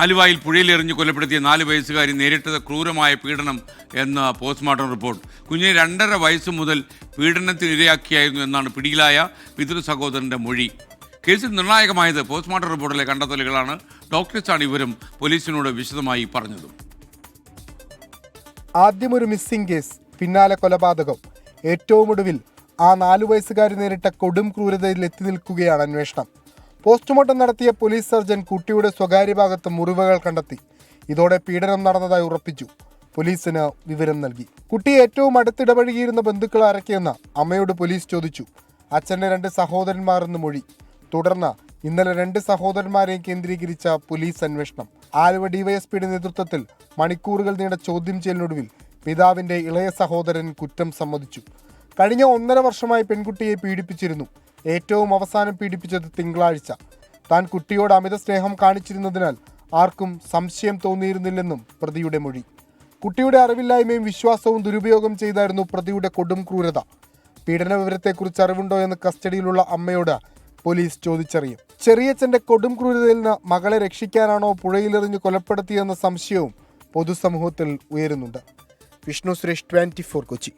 ആലുവായിൽ പുഴയിലെറിഞ്ഞ് കൊലപ്പെടുത്തിയ നാല് വയസ്സുകാരി നേരിട്ടത് ക്രൂരമായ പീഡനം എന്ന പോസ്റ്റ്മോർട്ടം റിപ്പോർട്ട്. കുഞ്ഞിനെ രണ്ടര വയസ്സ് മുതൽ പീഡനത്തിനിരയാക്കിയായിരുന്നു എന്നാണ് പിടിയിലായ പിതൃ സഹോദരന്റെ മൊഴി. കേസിൽ നിർണായകമായത് പോസ്റ്റ്മോർട്ടം റിപ്പോർട്ടിലെ കണ്ടെത്തലുകളാണ്. ഡോക്ടേഴ്സാണ് ഇവരും പോലീസിനോട് വിശദമായി പറഞ്ഞതും. ആദ്യം ഒരു മിസ്സിംഗ് കേസ് പിന്നാലെ കൊലപാതകം. ഏറ്റവും ഒടുവിൽ ആ നാലു വയസ്സുകാരി നേരിട്ട കൊടും ക്രൂരതയിൽ എത്തി നിൽക്കുകയാണ് അന്വേഷണം. പോസ്റ്റ്മോർട്ടം നടത്തിയ പോലീസ് സർജൻ കുട്ടിയുടെ സ്വകാര്യ ഭാഗത്ത് മുറിവുകൾ കണ്ടെത്തി. ഇതോടെ പീഡനം നടന്നതായി ഉറപ്പിച്ചു. പോലീസിന് വിവരം നൽകി. കുട്ടി ഏറ്റവും അടുത്തിടപഴകിയിരുന്ന ബന്ധുക്കൾ ആരൊക്കെയെന്ന് അമ്മയോട് പോലീസ് ചോദിച്ചു. അച്ഛന്റെ രണ്ട് സഹോദരന്മാരെന്ന് മൊഴി. തുടർന്ന് ഇന്നലെ രണ്ട് സഹോദരന്മാരെയും കേന്ദ്രീകരിച്ച പോലീസ് അന്വേഷണം. ആലുവ ഡിവൈഎസ്പിയുടെ നേതൃത്വത്തിൽ മണിക്കൂറുകൾ നീണ്ട ചോദ്യം ചെയ്യലിനൊടുവിൽ പിതാവിന്റെ ഇളയ സഹോദരൻ കുറ്റം സമ്മതിച്ചു. കഴിഞ്ഞ ഒന്നര വർഷമായി പെൺകുട്ടിയെ പീഡിപ്പിച്ചിരുന്നു. ഏറ്റവും അവസാനം പീഡിപ്പിച്ചത് തിങ്കളാഴ്ച. താൻ കുട്ടിയോട് അമിത സ്നേഹം കാണിച്ചിരുന്നതിനാൽ ആർക്കും സംശയം തോന്നിയിരുന്നില്ലെന്നും പ്രതിയുടെ മൊഴി. കുട്ടിയുടെ അറിവില്ലായ്മയും വിശ്വാസവും ദുരുപയോഗം ചെയ്തായിരുന്നു പ്രതിയുടെ കൊടും ക്രൂരത. പീഡന വിവരത്തെക്കുറിച്ച് അറിവുണ്ടോ എന്ന് കസ്റ്റഡിയിലുള്ള അമ്മയോട് പോലീസ് ചോദിച്ചറിയും. ചെറിയച്ഛന്റെ കൊടും ക്രൂരതയിൽ നിന്ന് മകളെ രക്ഷിക്കാനാണോ പുഴയിലെറിഞ്ഞ് കൊലപ്പെടുത്തിയെന്ന സംശയവും പൊതുസമൂഹത്തിൽ ഉയരുന്നുണ്ട്. Vishnu Suresh twenty four Kochi.